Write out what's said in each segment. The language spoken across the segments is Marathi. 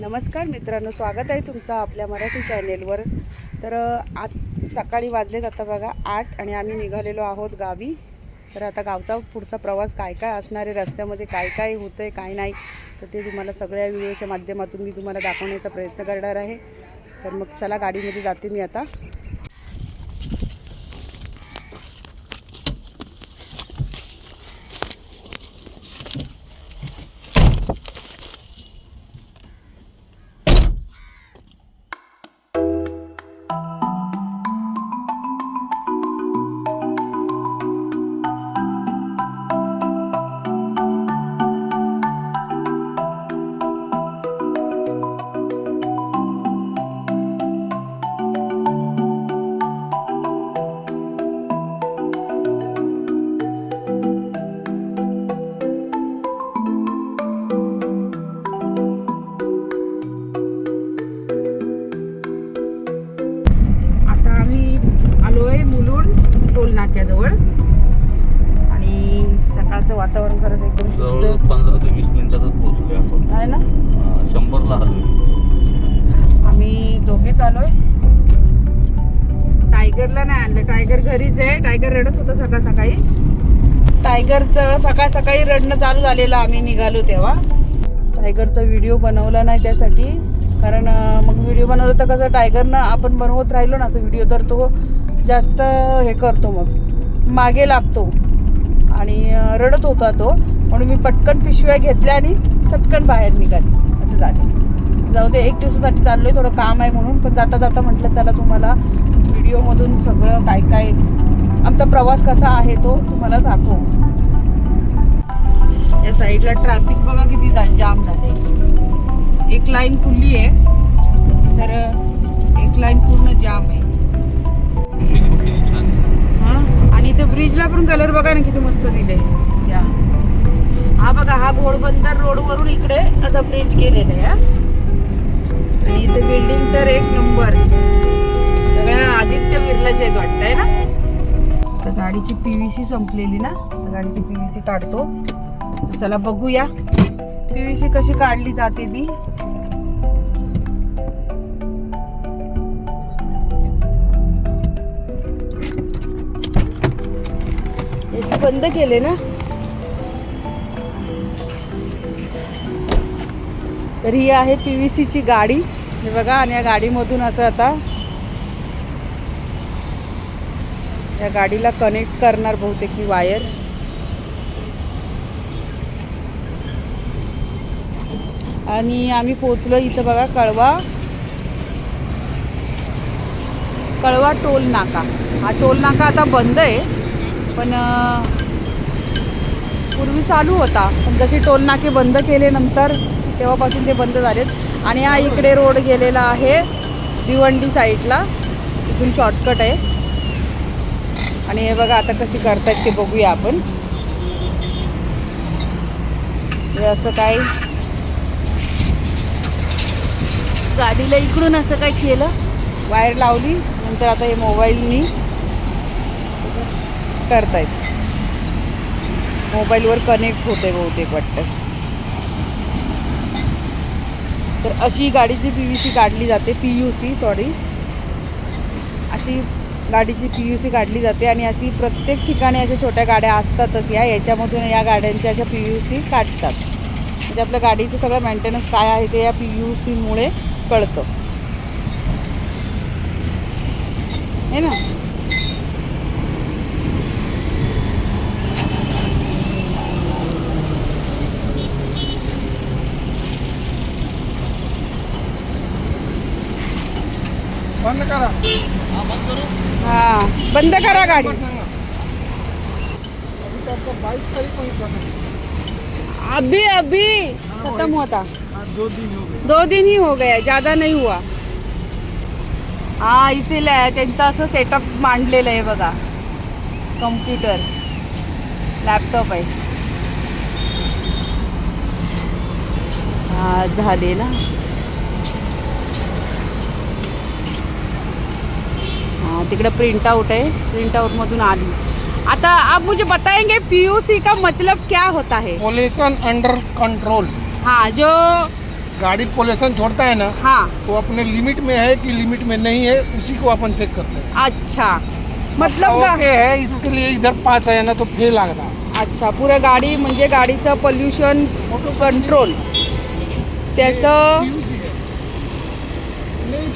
नमस्कार मित्रांनो स्वागत आहे तुमचं आपल्या मराठी चॅनेलवर. तर आज सकाळी वाजले आता बघा आठ आणि आम्ही निघालेलो आहोत गावी. तर आता गावचा पुढचा प्रवास काय काय असणार आहे रस्त्यामध्ये काय काय होतं आहे काय नाही तर ते तुम्हाला सगळ्या व्हिडिओच्या माध्यमातून मी तुम्हाला दाखवण्याचा प्रयत्न करणार आहे. तर मग चला गाडीमध्ये जाते मी आता. शंभरला हलवे आम्ही दोघेच आलोय टायगरला नाही आणलं. टायगर घरीच आहे. टायगर रडत होतं सकाळ सकाळी. टायगरचं सकाळ सकाळी रडणं चालू झालेलं आम्ही निघालो तेव्हा. टायगरचा व्हिडिओ बनवला नाही त्यासाठी. कारण मग व्हिडिओ बनवलं तर कसं टायगरनं आपण बनवत राहिलो ना असं व्हिडिओ तर तो जास्त हे करतो मग. मागे लागतो. रडत होता तो म्हणून मी पटकन पिशव्या घेतल्या आणि चटकन बाहेर निघाली. असं झालं. जाऊ दे एक दिवसासाठी चाललोय थोडं काम आहे म्हणून पण जाता जाता म्हटलं चला तुम्हाला व्हिडिओमधून सगळं काय काय आमचा प्रवास कसा आहे तो तुम्हाला दाखवू. या साईडला ट्रॅफिक बघा किती जाम झाले एक लाईन खुलली आहे तर एक लाईन पूर्ण जाम आहे. आहे. हा? आणि इथे ब्रिजला पण कलर बघा ना किती मस्त दिले हा बघा हा घोडबंदर रोडवरून इकडे असा ब्रिज गेलेला आहे हा. आणि इथे बिल्डिंग तर एक नंबर सगळ्या आदित्य बिर्लाचे आहेत वाटतंय ना? तर गाडीची पीव्हीसी संपलेली ना तर गाडीची पीव्हीसी काढतो. चला बघूया. पीव्हीसी कशी काढली जाते ती? एसी बंद केले ना? तर ही आहे पी व्ही सीची गाडी. हे बघा आणि या गाडीमधून असं आता या गाडीला कनेक्ट करणार बहुतेक ही वायर आणि आम्ही पोचलो इथं बघा कळवा. कळवा टोल नाका. हा टोल नाका आता बंद आहे पण पूर्वी चालू होता. पण जसे टोल नाके बंद केले नंतर तेव्हापासून ते बंद झालेत. आणि हा इकडे रोड गेलेला आहे भिवंडी साईडला. इथून शॉर्टकट आहे. आणि हे बघा आता कशी करतायत ते बघूया आपण. हे असं काय? गाडीला इकडून असं काय केलं? वायर लावली नंतर आता हे मोबाईलनी करतायत. मोबाईलवर कनेक्ट होते बहुतेक वाटतं. तर अशी गाडीची पी यू सी काढली जाते पी यू सी सॉरी अशी गाडीची पी यू सी काढली जाते आणि अशी प्रत्येक ठिकाणी अशा छोट्या गाड्या असतातच या. याच्यामधून या गाड्यांच्या अशा पी यू सी काढतात. म्हणजे आपल्या गाडीचं सगळं मेंटेनन्स काय आहे ते या पी यू सीमुळे कळतं. है ना? बंद करा. हा बंद करा गाडी. अभी बाईस तारीख अभी. अभी खत्म होता. दो दिन हो गए दो दिन ही हो गया ज़्यादा नहीं हुआ. हा इथे त्यांचं असं सेटअप मांडलेलं आहे बघा. कम्प्युटर लॅपटॉप आहे. हा झाले ना. तिकडे प्रिंट आउट है प्रिंट आउट मधून आली. आता आप मुझे बताएंगे पीयूसी का मतलब क्या होता है? पोल्यूशन अंडर कंट्रोल हाँ जो गाड़ी पोल्यूशन छोड़ता है ना हाँ। वो अपने लिमिट में है कि लिमिट में नहीं है उसी को अपन चेक करते हैं अच्छा। मतलब ओके है इसके लिए इधर पास है ना तो फेल लग रहा है। अच्छा पुऱ्या गाडी म्हणजे गाडीचं पोल्युशन कंट्रोल त्याचं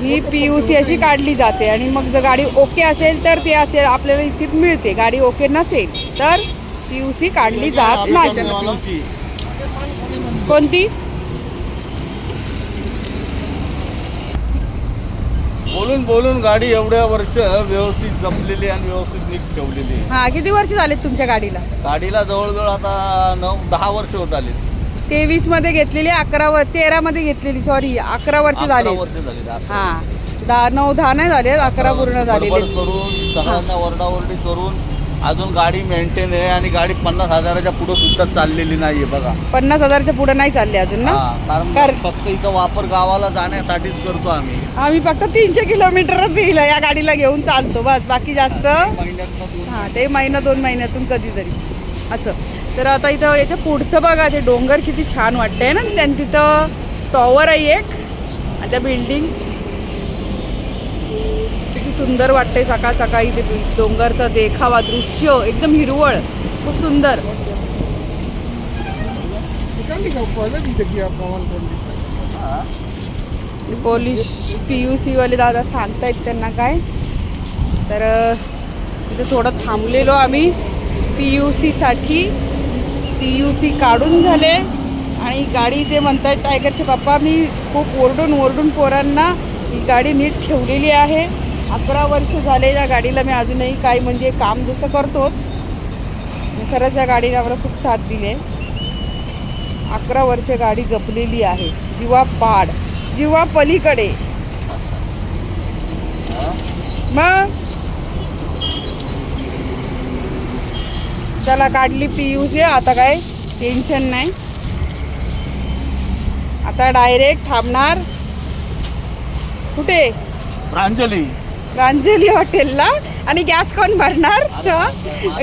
ही पी यू सी अशी काढली जाते आणि मग जर गाडी ओके असेल तर ते असेल आपल्याला रिसिप्ट मिळते. गाडी ओके नसेल तर पी यू सी काढली जात नाही. कोणती? बोलून बोलून गाडी एवढ्या वर्ष व्यवस्थित जपलेली आणि व्यवस्थित नीट ठेवलेली. हा किती वर्ष झालेत तुमच्या गाडीला? गाडीला जवळजवळ आता नऊ दहा वर्ष होत आली तेवीसमध्ये घेतलेली अकरा वर तेरा मध्ये घेतलेली सॉरी अकरा वर्ष झाले. वर्ष झाली. हा. दहा नऊ दहा नाही झाले अकरा पूर्ण झालेले बडबड करून सगळ्यांना ओरडाओरडी करून अजून गाडी मेंटेन आहे आणि गाडी पन्नास हजाराच्या पुढे सुद्धा चाललेली नाहीये बघा. पन्नास हजारच्या पुढे नाही चालले अजून ना? हा, कारण कर- फक्त इथं वापर गावाला जाण्यासाठीच करतो आम्ही. आम्ही फक्त तीनशे किलोमीटरच दिलं या गाडीला घेऊन चालतो बस. बाकी जास्त हा ते महिना दोन महिन्यातून कधीतरी. असं. तर आता इथं याच्या पुढचं बघा ते डोंगर किती छान वाटतंय ना त्यांनी तिथं टॉवर आहे एक. आणि त्या बिल्डिंग किती सुंदर वाटतंय सकाळ सकाळी ते डोंगरचा देखावा दृश्य एकदम हिरवळ खूप सुंदर. निकाल पोलिश पी यू सीवाले दादा सांगतायत त्यांना काय. तर तिथे थोडं थांबलेलो आम्ही पी यू सीसाठी पी यू सी काढून झाले. आणि गाडी ते म्हणतायत टायगरचे पप्पा मी खूप ओरडून ओरडून पोरांना ही गाडी नीट ठेवलेली आहे. अकरा वर्ष झाले या गाडीला मी अजूनही काही म्हणजे काम जसं करतोच खरंच या गाडीने आम्हाला खूप साथ दिली आहे. अकरा वर्ष गाडी जपलेली आहे. जीवा पाड जीवा पलीकडे. मग? चला काढली पी यू सी आता काय? टेन्शन नाही. आता डायरेक्ट थांबणार. कुठे? प्रांजली. प्रांजली हॉटेलला. आणि गॅस कोण भरणार?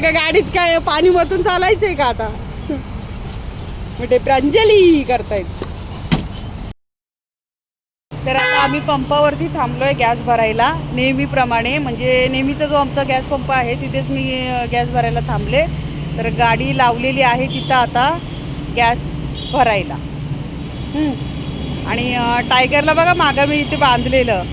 का गाडीत काय पाणी मधून चालायचंय का आता? म्हणजे प्रांजली करतायत. तर आता आम्ही पंपावरती थांबलोय गॅस भरायला. नेहमीप्रमाणे म्हणजे नेहमीचा जो आमचा गॅस पंप आहे तिथेच मी गॅस भरायला थांबले. तर गाडी लावलेली आहे तिथं आता गॅस भरायला. आणि टायगरला बघा मागं मी इथे बांधलेलं.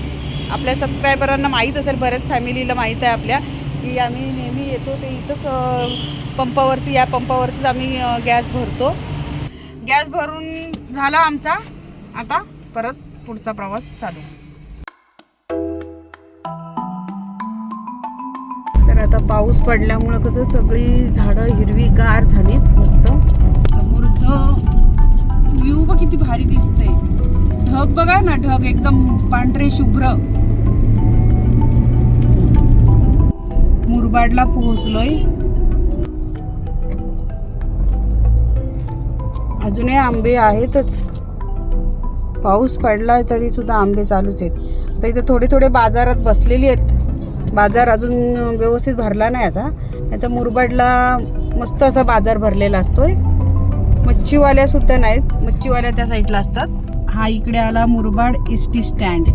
आपल्या सबस्क्रायबरांना माहीत असेल बऱ्याच फॅमिलीला माहीत आहे आपल्या की आम्ही नेहमी येतो ते इथंच पंपावरती या पंपावरतीच आम्ही गॅस भरतो. गॅस भरून झाला आमचा. आता परत पुढचा प्रवास चालू. आता पाऊस पडल्यामुळं कसं सगळी झाडं हिरवीगार झाली मस्त. समोरचं व्ह्यू बघ किती भारी दिसतंय. ढग बघा ना ढग एकदम पांढरे शुभ्र. मुरबाडला पोहोचलोय. अजूनही आंबे आहेतच. पाऊस पडला तरी सुद्धा आंबे चालूच आहेत. तर इथे थोडे थोडे बाजारात बसलेली आहेत. बाजार अजून व्यवस्थित भरला नाही असा. नाही तर मुरबाडला मस्त असा बाजार भरलेला असतोय. मच्छीवाल्या सुद्धा नाहीत. मच्छीवाल्या त्या साईडला असतात. हा इकडे आला मुरबाड एस टी स्टँड.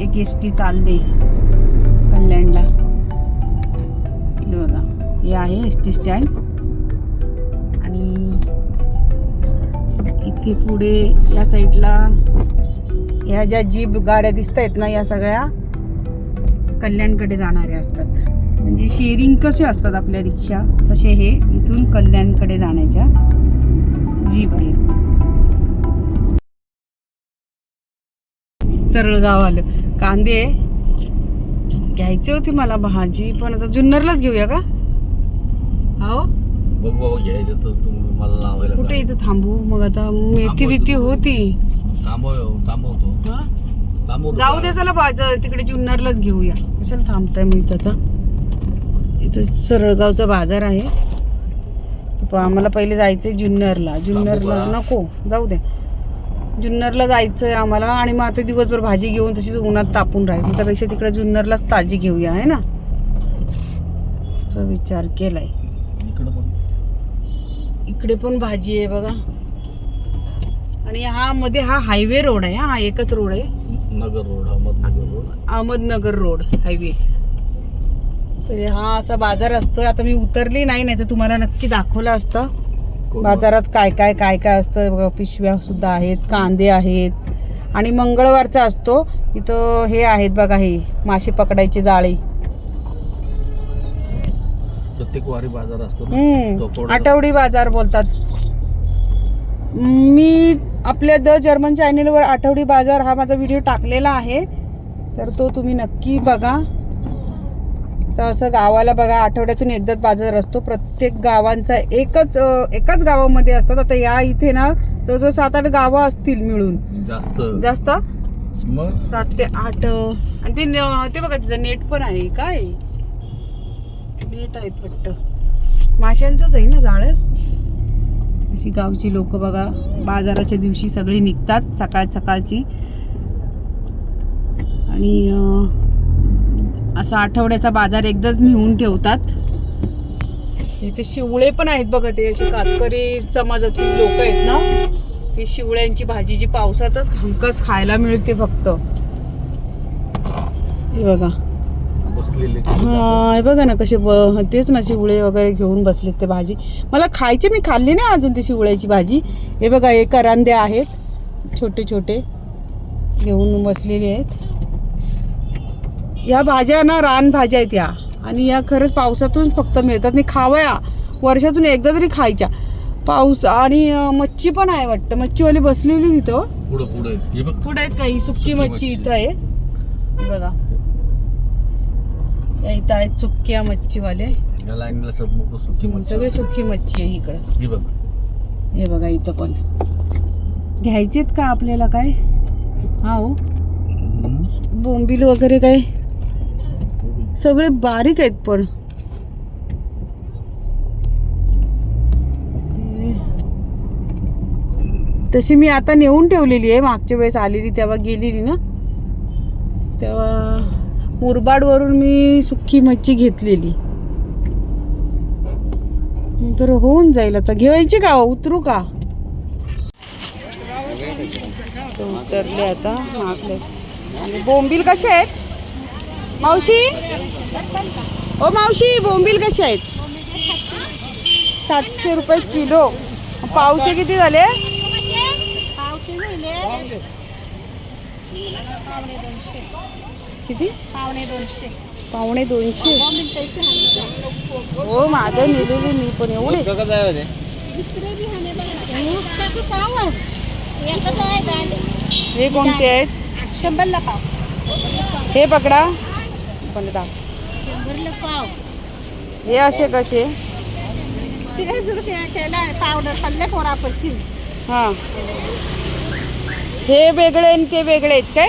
एक एस टी चालली कल्याणला. हे बघा. हे आहे एस टी स्टँड. आणि इथे पुढे या साईडला ह्या ज्या जीप गाड्या दिसत आहेत ना या सगळ्या कल्याणकडे जाणाऱ्या असतात. म्हणजे शेअरिंग कसे असतात आपल्या रिक्षा? तसे हे इथून कल्याणकडे जाण्याच्या जीप आहेत सरळगाव आलं. कांदे घ्यायची होती मला भाजी पण आता जुन्नरलाच घेऊया का? हो? बघ बाबा घ्यायचं तर तुम्ही मला लावायला कुठे? इथं थांबू? मग आता मेथी बिथी होती. थांबव थांबवतो. हा? थांबवतो जाऊ दे चला बाजार तिकडे जुन्नरलाच घेऊया. कशाला थांबताय मी आता? इथं सरळगावचा बाजार आहे. आम्हाला पहिले जायचंय जुन्नरला. जुन्नरला? नको जाऊ दे. जुन्नरला जायचंय आम्हाला आणि मग आता दिवसभर भाजी घेऊन तशीच उन्हात तापून राहील. त्यापेक्षा तिकडे जुन्नरलाच ताजी घेऊया आहे ना? असा विचार केलाय. इकडे पण भाजी आहे बघा. आणि हा मध्ये हा हायवे रोड आहे हा एकच रोड आहे. Nagar road Ahmednagar road. Ahmednagar road highway. तर हा असा बाजार असतो आता मी उतरली नाही नाही तर तुम्हाला नक्की दाखवलं असतं. बाजारात काय काय काय काय असतं? बघा पिशव्या सुद्धा आहेत कांदे आहेत. आणि मंगळवारचा असतो. इथं हे आहेत बघा हे मासे पकडायची जाळी. प्रत्येक वारी बाजार असतो ना? हम्म, तो कोण- आठवडी बाजार बोलतात. मी आपल्या द जर्मन चॅनेलवर आठवडी बाजार हा माझा व्हिडिओ टाकलेला आहे. तर तो तुम्ही नक्की बघा. तर असं गावाला बघा आठवड्यातून एकदाच बाजार असतो. प्रत्येक गावांचा एकच एकाच गावामध्ये असतात. आता या इथे ना जवळजवळ सात आठ गावं असतील मिळून. जास्त. जास्त? मग? सात ते आठ. आणि ते ते बघा तिथं नेट पण आहे. काय? नेट आहेत वाटतं माशांचंच आहे ना जाळं अशी गावची लोक बघा बाजाराच्या दिवशी सगळी निघतात सकाळ सकाळची. आणि असा आठवड्याचा बाजार एकदाच नेऊन ठेवतात. इथे शिवळे पण आहेत बघा ते असे कातकरी समाजातील लोक आहेत ना ती शिवळ्यांची भाजी जी पावसातच हमकस खायला मिळते फक्त. हे बघा. हा हे बघा ना कसे तेच ना शिवळे वगैरे घेऊन बसलेत ते भाजी. मला खायचे मी खाल्ली नाही अजून ती शिवळ्याची भाजी. हे बघा हे करांदे आहेत छोटे छोटे. घेऊन बसलेले आहेत. या भाज्या ना रान भाज्या आहेत या. आणि या खरंच पावसातून फक्त मिळतात. आणि खावया. वर्षातून एकदा तरी खायच्या. पाऊस आणि मच्छी पण आहे वाटतं. मच्छीवाली बसलेली तिथं पुढे पुढे हे बघ. कुठे आहेत काही. सुकी मच्छी. इथं आहे. बघा. इथं आहेत सुक्या मच्छीवाले. सगळे सुकी मच्छी आहे इकडं. ही बघ. हे बघा इथं पण. घ्यायचेत का आपल्याला काय? हा हो. बोंबील वगैरे काय? सगळे बारीक आहेत पण. तशी मी आता नेऊन ठेवलेली आहे. मागच्या वेळेस आलेली तेव्हा गेलेली ना. तेव्हा मुरबाडवरून मी सुक्की मच्छी घेतलेली. तर होऊन जाईल आता. घ्यायची का? उतरू का? तर उतरले आता मागले. आणि बोंबील कसे आहेत? मावशी? ओ मावशी बोंबील कसे आहेत? सातशे रुपये किलो. पावचे किती झाले? किती? पावणे दोनशे. पावणे दोनशे? हो माझं नेलेली मी पण एवढे. हे कोणते आहेत? शंभरला पाव. हे पकडा. पण दाख शंभरला पाव. हे असे कसे? तिथे जर ते केलं पावडर पडले पोरापाशी. हां. हे वेगळे आणि ते वेगळे आहेत काय?